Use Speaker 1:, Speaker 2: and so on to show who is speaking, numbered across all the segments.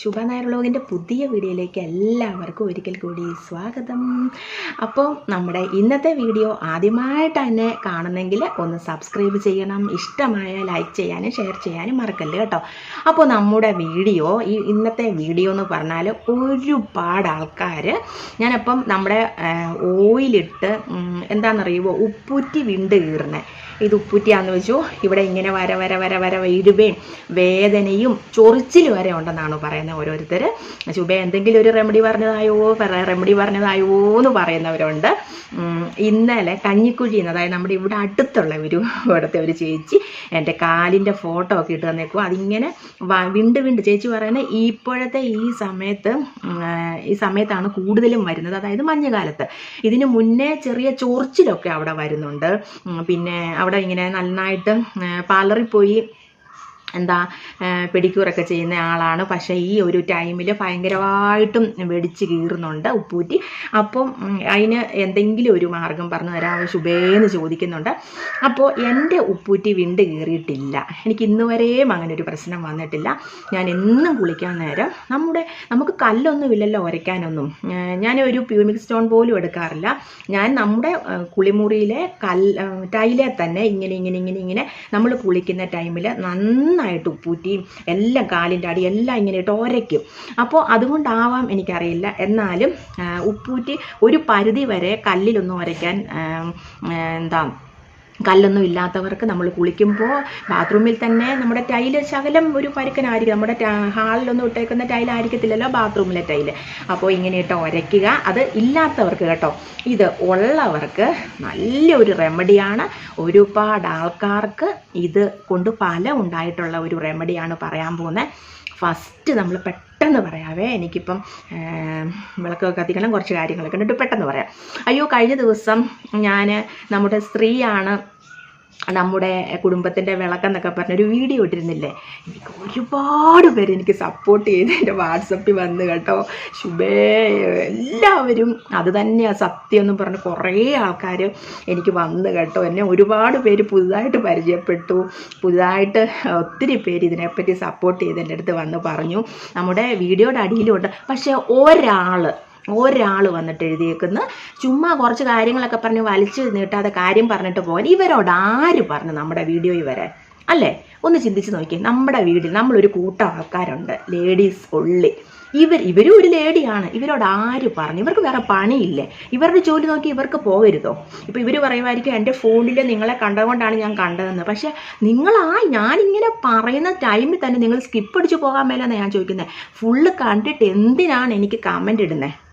Speaker 1: ശുഭ നായർ പുതിയ വീഡിയോയിലേക്ക് എല്ലാവർക്കും ഒരിക്കൽ കൂടി സ്വാഗതം. അപ്പോൾ നമ്മുടെ ഇന്നത്തെ വീഡിയോ ആദ്യമായിട്ട് തന്നെ കാണുന്നെങ്കിൽ ഒന്ന് സബ്സ്ക്രൈബ് ചെയ്യണം. ഇഷ്ടമായ ലൈക്ക് ചെയ്യാനും ഷെയർ ചെയ്യാനും മറക്കല്ല് കേട്ടോ. അപ്പോൾ നമ്മുടെ വീഡിയോ ഈ ഇന്നത്തെ വീഡിയോ എന്ന് പറഞ്ഞാൽ ഒരുപാട് ആൾക്കാർ ഞാനപ്പം നമ്മുടെ ഓയിലിട്ട് എന്താണെന്നറിയുമോ ഉപ്പൂറ്റി വിണ്ട് കീറുന്നത് ഇത് ഉപ്പൂറ്റിയാന്ന് വെച്ചു ഇവിടെ ഇങ്ങനെ വര വര വര വര ഇരുവേം വേദനയും ചൊറിച്ചിൽ വരെ ഉണ്ടെന്നാണ് പറയുന്നത്. ഓരോരുത്തർ ശുഭ എന്തെങ്കിലും ഒരു റെമഡി പറഞ്ഞതായോ? റെമഡി പറഞ്ഞതായോ എന്ന് പറയുന്നവരുണ്ട്. ഇന്നലെ കഞ്ഞിക്കുഴിന്ന് അതായത് നമ്മുടെ ഇവിടെ അടുത്തുള്ള ഒരു ഇവിടുത്തെ ഒരു ചേച്ചി എന്റെ കാലിന്റെ ഫോട്ടോ ഒക്കെ ഇട്ട് തന്നേക്കും അതിങ്ങനെ വിണ്ട് വിണ്ട് ചേച്ചി പറയുന്നത് ഇപ്പോഴത്തെ ഈ സമയത്ത് ഈ സമയത്താണ് കൂടുതലും വരുന്നത്. അതായത് മഞ്ഞുകാലത്ത്. ഇതിന് മുന്നേ ചെറിയ ചൊറിച്ചിലൊക്കെ അവിടെ വരുന്നുണ്ട്. പിന്നെ അവിടെ ഇങ്ങനെ നന്നായിട്ട് പാർലറിൽ പോയി എന്താ പെഡിക്യൂറൊക്കെ ചെയ്യുന്ന ആളാണ്. പക്ഷേ ഈ ഒരു ടൈമിൽ ഭയങ്കരമായിട്ടും വെടിച്ച് കീറുന്നുണ്ട് ഉപ്പൂറ്റി. അപ്പം അതിന് എന്തെങ്കിലും ഒരു മാർഗം പറഞ്ഞു തരാമോ ശുഭേന്ന് ചോദിക്കുന്നുണ്ട്. അപ്പോൾ എന്റെ ഉപ്പൂറ്റി വിണ്ട് കീറിയിട്ടില്ല. എനിക്ക് ഇന്ന് വരെയും അങ്ങനെ ഒരു പ്രശ്നം വന്നിട്ടില്ല. ഞാൻ എന്നും കുളിക്കാൻ നേരം നമ്മുടെ നമുക്ക് കല്ലൊന്നുമില്ലല്ലോ ഉരയ്ക്കാനൊന്നും. ഏഹ് ഞാൻ ഒരു പ്യൂമിക് സ്റ്റോൺ പോലും എടുക്കാറില്ല. ഞാൻ നമ്മുടെ കുളിമുറിയിലെ കല്ല് ടൈലെ തന്നെ ഇങ്ങനെ ഇങ്ങനെ ഇങ്ങനെ ഇങ്ങനെ നമ്മൾ കുളിക്കുന്ന ടൈമിൽ നന്നായിട്ട് ഉപ്പൂറ്റിയും എല്ലാം കാലിന്റെ അടി എല്ലാം ഇങ്ങനെ ഇട്ട് ഒരയ്ക്കും. അപ്പോൾ അതുകൊണ്ടാവാം എനിക്കറിയില്ല. എന്നാലും ഉപ്പൂറ്റി ഒരു പരിധി വരെ കല്ലിലൊന്നും ഒരയ്ക്കാൻ എന്താ കല്ലൊന്നും ഇല്ലാത്തവർക്ക് നമ്മൾ കുളിക്കുമ്പോൾ ബാത്റൂമിൽ തന്നെ നമ്മുടെ ടൈൽ ശകലം ഒരു പരുക്കനായിരിക്കും. നമ്മുടെ ഹാളിലൊന്നും ഇട്ടേക്കുന്ന ടൈലായിരിക്കത്തില്ലല്ലോ ബാത്റൂമിലെ ടൈൽ. അപ്പോൾ ഇങ്ങനെ ഇട്ട് ഉരയ്ക്കുക അത് ഇല്ലാത്തവർക്ക് കേട്ടോ ഇത് ഉള്ളവർക്ക് നല്ലൊരു റെമഡിയാണ്. ഒരുപാട് ആൾക്കാർക്ക് ഇത് കൊണ്ട് ഫലം ഉണ്ടായിട്ടുള്ള ഒരു റെമഡിയാണ് പറയാൻ പോകുന്നത്. ഫസ്റ്റ് നമ്മൾ പെട്ടെന്ന് പറയാവേ എനിക്കിപ്പം വിളക്കൊക്കെ കത്തിക്കണം കുറച്ച് കാര്യങ്ങളൊക്കെ ഉണ്ട് പെട്ടെന്ന് പറയാം. അയ്യോ കഴിഞ്ഞ ദിവസം ഞാൻ നമ്മുടെ സ്ത്രീയാണ് നമ്മുടെ കുടുംബത്തിന്റെ വിളക്കെന്നൊക്കെ പറഞ്ഞൊരു വീഡിയോ ഇട്ടിരുന്നില്ലേ? എനിക്ക് ഒരുപാട് പേര് എനിക്ക് സപ്പോർട്ട് ചെയ്ത് എന്റെ വാട്സപ്പിൽ വന്ന് കേട്ടോ. ശുഭേ എല്ലാവരും. അത് തന്നെയാണ് സത്യം എന്ന് പറഞ്ഞ് കുറേ ആൾക്കാർ എനിക്ക് വന്ന് കേട്ടോ. എന്നെ ഒരുപാട് പേര് പുതുതായിട്ട് പരിചയപ്പെട്ടു. പുതുതായിട്ട് ഒത്തിരി പേര് ഇതിനെപ്പറ്റി സപ്പോർട്ട് ചെയ്ത് എന്റെ അടുത്ത് വന്ന് പറഞ്ഞു. നമ്മുടെ വീഡിയോയുടെ അടിയിലുണ്ട്. പക്ഷേ ഒരാൾ ഒരാൾ വന്നിട്ട് എഴുതിയേക്കുന്ന. ചുമ്മാ കുറച്ച് കാര്യങ്ങളൊക്കെ പറഞ്ഞ് വലിച്ചു നീട്ടാതെ കാര്യം പറഞ്ഞിട്ട് പോകാൻ ഇവരോട് ആര് പറഞ്ഞു നമ്മുടെ വീഡിയോയിൽ വരാൻ അല്ലേ? ഒന്ന് ചിന്തിച്ച് നോക്കിയേ. നമ്മുടെ വീട്ടിൽ നമ്മളൊരു കൂട്ടം ആൾക്കാരുണ്ട്. ലേഡീസ് ഉള്ളി ഇവർ ഇവരും ഒരു ലേഡിയാണ്. ഇവരോട് ആര് പറഞ്ഞു? ഇവർക്ക് വേറെ പണിയില്ലേ? ഇവരുടെ ജോലി നോക്കി ഇവർക്ക് പോകരുതോ? ഇപ്പോൾ ഇവർ പറയുമായിരിക്കും എന്റെ ഫോണിൽ നിങ്ങളെ കണ്ടതുകൊണ്ടാണ് ഞാൻ കണ്ടതെന്ന്. പക്ഷേ നിങ്ങൾ ആ ഞാനിങ്ങനെ പറയുന്ന ടൈമിൽ തന്നെ നിങ്ങൾ സ്കിപ്പ് അടിച്ച് പോകാൻ മേലെന്നാണ് ഞാൻ ചോദിക്കുന്നത് ഫുള്ള് കണ്ടിട്ട് എന്തിനാണ് എനിക്ക് കമന്റ് ഇടുന്നത്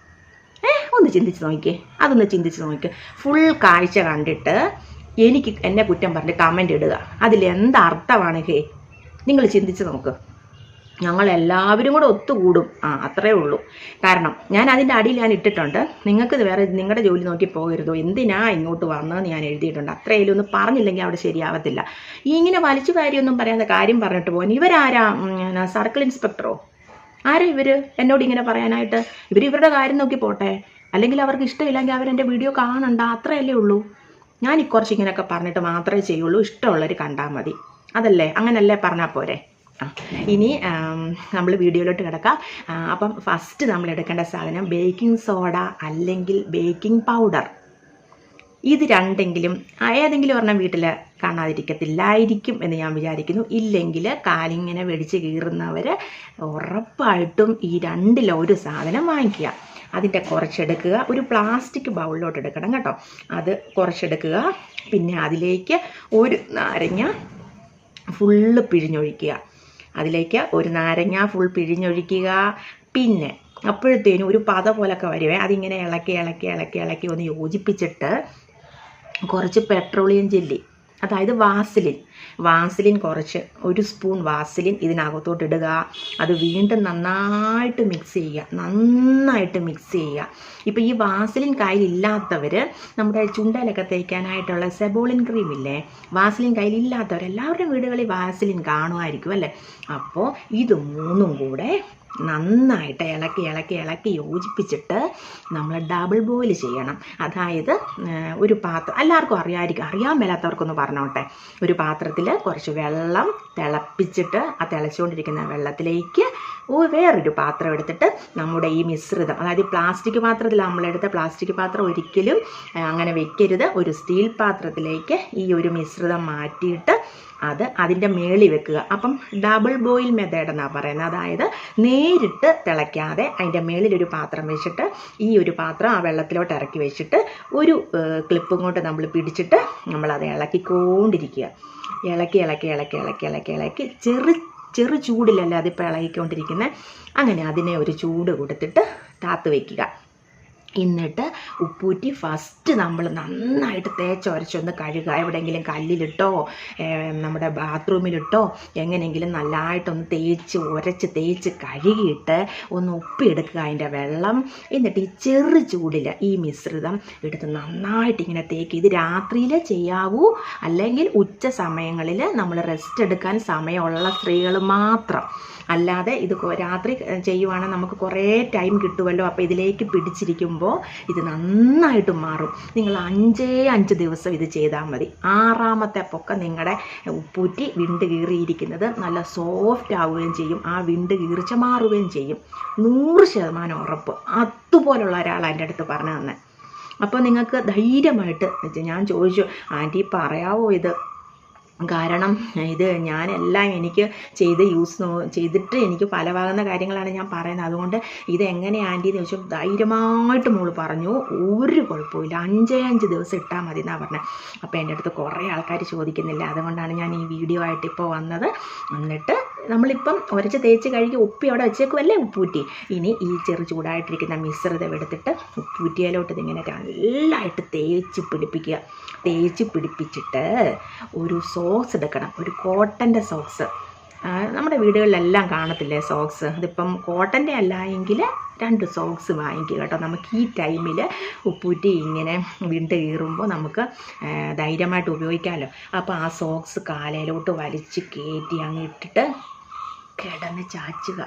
Speaker 1: ഒന്ന് ചിന്തിച്ച് നോക്കിക്കേ. അതൊന്ന് ചിന്തിച്ച് നോക്കിക്കേ ഫുൾ കാഴ്ച കണ്ടിട്ട് എനിക്ക് എന്നെ കുറ്റം പറഞ്ഞ് കമന്റ് ഇടുക. അതിൽ എന്തർത്ഥമാണ് ഹേ? നിങ്ങൾ ചിന്തിച്ച് നോക്ക്. ഞങ്ങൾ എല്ലാവരും കൂടെ ഒത്തുകൂടും. ആ അത്രേ ഉള്ളൂ. കാരണം ഞാൻ അതിന്റെ അടിയിൽ ഞാൻ ഇട്ടിട്ടുണ്ട്. നിങ്ങൾക്ക് വേറെ നിങ്ങളുടെ ജോലി നോക്കി പോകരുതോ? എന്തിനാ ഇങ്ങോട്ട് വന്നതെന്ന് ഞാൻ എഴുതിയിട്ടുണ്ട്. അത്രയും ഒന്നും പറഞ്ഞില്ലെങ്കിൽ അവിടെ ശരിയാവത്തില്ല. ഈ ഇങ്ങനെ വലിച്ചു കാര്യമൊന്നും പറയാതെ കാര്യം പറഞ്ഞിട്ട് പോകാൻ ഇവരാരാ? സർക്കിൾ ഇൻസ്പെക്ടറോ? ആരാ ഇവർ എന്നോട് ഇങ്ങനെ പറയാനായിട്ട്. ഇവർ ഇവരുടെ കാര്യം നോക്കി പോട്ടെ. അല്ലെങ്കിൽ അവർക്ക് ഇഷ്ടമില്ലെങ്കിൽ അവരെന്റെ വീഡിയോ കാണണ്ട. അത്രയല്ലേ ഉള്ളൂ. ഞാൻ ഈ കുറച്ച് ഇങ്ങനെയൊക്കെ പറഞ്ഞിട്ട് മാത്രമേ ചെയ്യുള്ളൂ. ഇഷ്ടമുള്ളവർ കണ്ടാൽ മതി. അതല്ലേ? അങ്ങനല്ലേ പറഞ്ഞാൽ പോരെ. ഇനി നമ്മൾ വീഡിയോയിലോട്ട് കിടക്കാം. അപ്പം ഫസ്റ്റ് നമ്മൾ എടുക്കേണ്ട സാധനം ബേക്കിംഗ് സോഡ അല്ലെങ്കിൽ ബേക്കിംഗ് പൗഡർ ഇത് രണ്ടെങ്കിലും ഏതെങ്കിലും ഒരെണ്ണം വീട്ടിൽ കാണാതിരിക്കത്തില്ലായിരിക്കും എന്ന് ഞാൻ വിചാരിക്കുന്നു. ഇല്ലെങ്കിൽ കാലിങ്ങനെ വെടിച്ച് കീറുന്നവർ ഉറപ്പായിട്ടും ഈ രണ്ടിലൊരു സാധനം വാങ്ങിക്കുക. അതിന്റെ കുറച്ചെടുക്കുക. ഒരു പ്ലാസ്റ്റിക് ബൗളിലോട്ട് എടുക്കണം കേട്ടോ. അത് കുറച്ചെടുക്കുക. പിന്നെ അതിലേക്ക് ഒരു നാരങ്ങ ഫുള്ള് പിഴിഞ്ഞൊഴിക്കുക. അതിലേക്ക് ഒരു നാരങ്ങ ഫുൾ പിഴിഞ്ഞൊഴിക്കുക. പിന്നെ അപ്പോഴത്തേനും ഒരു പത പോലൊക്കെ വരുവേ. അതിങ്ങനെ ഇളക്കി ഇളക്കി ഇളക്കി ഇളക്കി ഒന്ന് യോജിപ്പിച്ചിട്ട് കുറച്ച് പെട്രോളിയം ജെല്ലി അതായത് വാസലിൻ. വാസലിൻ കുറച്ച് ഒരു സ്പൂൺ വാസലിൻ ഇതിനകത്തോട്ട് ഇടുക. അത് വീണ്ടും നന്നായിട്ട് മിക്സ് ചെയ്യുക. നന്നായിട്ട് മിക്സ് ചെയ്യുക. ഇപ്പോൾ ഈ വാസലിൻ കയ്യിലില്ലാത്തവർ നമ്മുടെ ചുണ്ടയിലൊക്കെ തേക്കാനായിട്ടുള്ള സെബോളിൻ ക്രീം ഇല്ലേ? വാസലിൻ കയ്യിലില്ലാത്തവർ എല്ലാവരുടെയും വീടുകളിൽ വാസലിൻ കാണുമായിരിക്കും അല്ലേ? അപ്പോൾ ഇത് മൂന്നും കൂടെ നന്നായിട്ട് ഇളക്കി ഇളക്കി ഇളക്കി യോജിപ്പിച്ചിട്ട് നമ്മൾ ഡബിൾ ബോയിൽ ചെയ്യണം. അതായത് ഒരു പാത്രം എല്ലാവർക്കും അറിയാമായിരിക്കും അറിയാൻ മേലാത്തവർക്കൊന്ന് പറഞ്ഞോട്ടെ. ഒരു പാത്രത്തിൽ കുറച്ച് വെള്ളം തിളപ്പിച്ചിട്ട് ആ തിളച്ചുകൊണ്ടിരിക്കുന്ന വെള്ളത്തിലേക്ക് വേറൊരു പാത്രം എടുത്തിട്ട് നമ്മുടെ ഈ മിശ്രിതം അതായത് പ്ലാസ്റ്റിക് പാത്രത്തിൽ നമ്മളെടുത്ത പ്ലാസ്റ്റിക് പാത്രം ഒരിക്കലും അങ്ങനെ വെക്കരുത്. ഒരു സ്റ്റീൽ പാത്രത്തിലേക്ക് ഈ ഒരു മിശ്രിതം മാറ്റിയിട്ട് അത് അതിന്റെ മേളിൽ വെക്കുക. അപ്പം ഡബിൾ ബോയിൽ മെത്തേഡ് എന്നാണ് പറയുന്നത്. അതായത് നേരിട്ട് തിളയ്ക്കാതെ അതിന്റെ മേളിൽ ഒരു പാത്രം വെച്ചിട്ട് ഈ ഒരു പാത്രം ആ വെള്ളത്തിലോട്ട് ഇറക്കി വെച്ചിട്ട് ഒരു ക്ലിപ്പും കൊണ്ട് നമ്മൾ പിടിച്ചിട്ട് നമ്മളത് ഇളക്കിക്കൊണ്ടിരിക്കുക. ഇളക്കി ഇളക്കി ഇളക്കി ഇളക്കി ഇളക്കി ഇളക്കി. ചെറു ചെറു ചൂടിലല്ല അതിപ്പോൾ ഇളകിക്കൊണ്ടിരിക്കുന്നത് അങ്ങനെ അതിനെ ഒരു ചൂട് കൊടുത്തിട്ട് താത്ത് വയ്ക്കുക എന്നിട്ട് ഉപ്പൂറ്റി ഫസ്റ്റ് നമ്മൾ നന്നായിട്ട് തേച്ചൊരച്ചൊന്ന് കഴുകുക എവിടെയെങ്കിലും കല്ലിലിട്ടോ നമ്മുടെ ബാത്റൂമിലിട്ടോ എങ്ങനെയെങ്കിലും നല്ലതായിട്ടൊന്ന് തേച്ച് ഉരച്ച് തേച്ച് കഴുകിയിട്ട് ഒന്ന് ഉപ്പിയെടുക്കുക അതിന്റെ വെള്ളം. എന്നിട്ട് ഈ ചെറു ചൂടിൽ ഈ മിശ്രിതം എടുത്ത് നന്നായിട്ട് ഇങ്ങനെ തേക്കുക ഇത് രാത്രിയിൽ ചെയ്യാവൂ അല്ലെങ്കിൽ ഉച്ച സമയങ്ങളിൽ നമ്മൾ റെസ്റ്റ് എടുക്കാൻ സമയമുള്ള സ്ത്രീകൾ മാത്രം. അല്ലാതെ ഇത് രാത്രി ചെയ്യുവാണെങ്കിൽ നമുക്ക് കുറേ ടൈം കിട്ടുമല്ലോ അപ്പോൾ ഇതിലേക്ക് പിടിച്ചിരിക്കുമ്പോൾ ഇത് നന്നായിട്ട് മാറും. നിങ്ങൾ അഞ്ചേ അഞ്ച് ദിവസം ഇത് ചെയ്താൽ മതി. ആറാമത്തെ പൊക്കം നിങ്ങളുടെ ഉപ്പൂറ്റി വിണ്ട് കീറിയിരിക്കുന്നത് നല്ല സോഫ്റ്റ് ആവുകയും ചെയ്യും. ആ വിണ്ട് കീറിച്ച മാറുകയും ചെയ്യും. നൂറ് ശതമാനം ഉറപ്പ്. അതുപോലുള്ള ഒരാളാണ് എന്റെ അടുത്ത് പറഞ്ഞു തന്നെ. അപ്പോൾ നിങ്ങൾക്ക് ധൈര്യമായിട്ട് ഞാൻ ചോദിച്ചു ആന്റി പറയാവോ ഇത്? കാരണം ഇത് ഞാനെല്ലാം എനിക്ക് ചെയ്ത് യൂസ് ചെയ്തിട്ട് എനിക്ക് ഫലമാകുന്ന കാര്യങ്ങളാണ് ഞാൻ പറയുന്നത്. അതുകൊണ്ട് ഇത് ആന്റി എന്ന് ചോദിച്ചാൽ ധൈര്യമായിട്ട് മോൾ പറഞ്ഞു ഒരു കുഴപ്പമില്ല അഞ്ചേ അഞ്ച് ദിവസം ഇട്ടാൽ മതി എന്നാണ് പറഞ്ഞത് അപ്പോൾ എന്റെ അടുത്ത് കുറേ ആൾക്കാർ ചോദിക്കുന്നില്ല. അതുകൊണ്ടാണ് ഞാൻ ഈ വീഡിയോ ആയിട്ട് ഇപ്പോൾ വന്നത്. എന്നിട്ട് നമ്മളിപ്പം ഉരച്ച് തേച്ച് കഴുകി ഉപ്പി അവിടെ വെച്ചേക്കുമല്ലേ ഉപ്പൂറ്റി. ഇനി ഈ ചെറു ചൂടായിട്ടിരിക്കുന്ന മിശ്രിതം എടുത്തിട്ട് ഉപ്പൂറ്റിയിലോട്ട് ഇതിങ്ങനെ നല്ലതായിട്ട് തേച്ച് പിടിപ്പിക്കുക. തേച്ച് പിടിപ്പിച്ചിട്ട് ഒരു സോക്സ് എടുക്കണം ഒരു കോട്ടന്റെ സോക്സ്. നമ്മുടെ വീടുകളിലെല്ലാം കാണത്തില്ലേ സോക്സ്? അതിപ്പം കോട്ടന്റെ അല്ല എങ്കിൽ രണ്ട് സോക്സ് വാങ്ങിക്കുക കേട്ടോ. നമുക്ക് ഈ ടൈമിൽ ഉപ്പൂറ്റി ഇങ്ങനെ വിണ്ട് കീറുമ്പോൾ നമുക്ക് ധൈര്യമായിട്ട് ഉപയോഗിക്കാമല്ലോ. അപ്പോൾ ആ സോക്സ് കാലയിലോട്ട് വലിച്ച് കയറ്റി അങ്ങ് ഇട്ടിട്ട് കിടന്ന് ചാച്ചുക.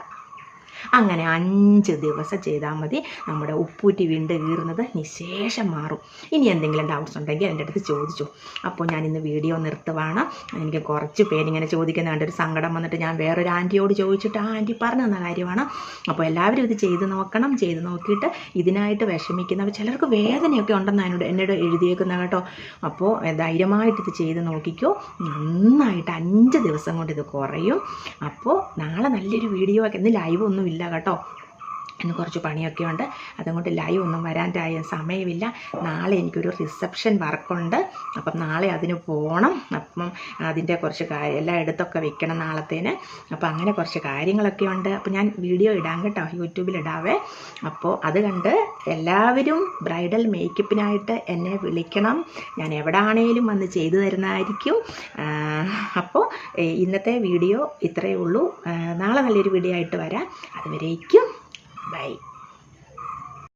Speaker 1: അങ്ങനെ അഞ്ച് ദിവസം ചെയ്താൽ മതി. നമ്മുടെ ഉപ്പൂറ്റി വീണ്ട് കീറുന്നത് നിശേഷം മാറും. ഇനി എന്തെങ്കിലും ഡൗട്ട്സ് ഉണ്ടെങ്കിൽ എന്റെ അടുത്ത് ചോദിച്ചു. അപ്പോൾ ഞാൻ ഇന്ന് വീഡിയോ നിർത്തുവാണ്. എനിക്ക് കുറച്ച് പേരിങ്ങനെ ചോദിക്കുന്ന ഒരു സങ്കടം വന്നിട്ട് ഞാൻ വേറൊരു ആന്റിയോട് ചോദിച്ചിട്ട് ആ ആന്റി പറഞ്ഞു തന്ന കാര്യമാണ്. അപ്പോൾ എല്ലാവരും ഇത് ചെയ്ത് നോക്കണം. ചെയ്ത് നോക്കിയിട്ട് ഇതിനായിട്ട് വിഷമിക്കുന്നവർ ചിലർക്ക് വേദനയൊക്കെ ഉണ്ടെന്ന് എന്നോട് എന്നോട് എഴുതിയേക്കുന്ന കേട്ടോ. അപ്പോൾ ധൈര്യമായിട്ട് ഇത് ചെയ്ത് നോക്കിക്കോ. നന്നായിട്ട് അഞ്ച് ദിവസം കൊണ്ട് ഇത് കുറയും. അപ്പോൾ നാളെ നല്ലൊരു വീഡിയോ ഒക്കെ. ഇന്ന് ലൈവ് ഒന്നും ഇല്ല കേട്ടോ. ഇന്ന് കുറച്ച് പണിയൊക്കെ ഉണ്ട്. അതുകൊണ്ട് ലൈവ് ഒന്നും വരാൻ ടൈ- സമയമില്ല. നാളെ എനിക്കൊരു റിസപ്ഷൻ വർക്കുണ്ട്. അപ്പം നാളെ അതിന് പോകണം അപ്പം അതിന്റെ കുറച്ച് കാര്യം എല്ലാം എടുത്തൊക്കെ വെക്കണം നാളത്തേന്. അപ്പം അങ്ങനെ കുറച്ച് കാര്യങ്ങളൊക്കെ ഉണ്ട്. അപ്പോൾ ഞാൻ വീഡിയോ ഇടാം കേട്ടോ. യൂട്യൂബിൽ ഇടാവേ. അപ്പോൾ അത് കണ്ട് എല്ലാവരും ബ്രൈഡൽ മേക്കപ്പിനായിട്ട് എന്നെ വിളിക്കണം. ഞാൻ എവിടെയാണേലും വന്ന് ചെയ്തു തരുന്നതായിരിക്കും. അപ്പോൾ ഇന്നത്തെ വീഡിയോ ഇത്രയേ ഉള്ളൂ. നാളെ നല്ലൊരു വീഡിയോ ആയിട്ട് വരാം. അതുവരേക്കും ബൈ.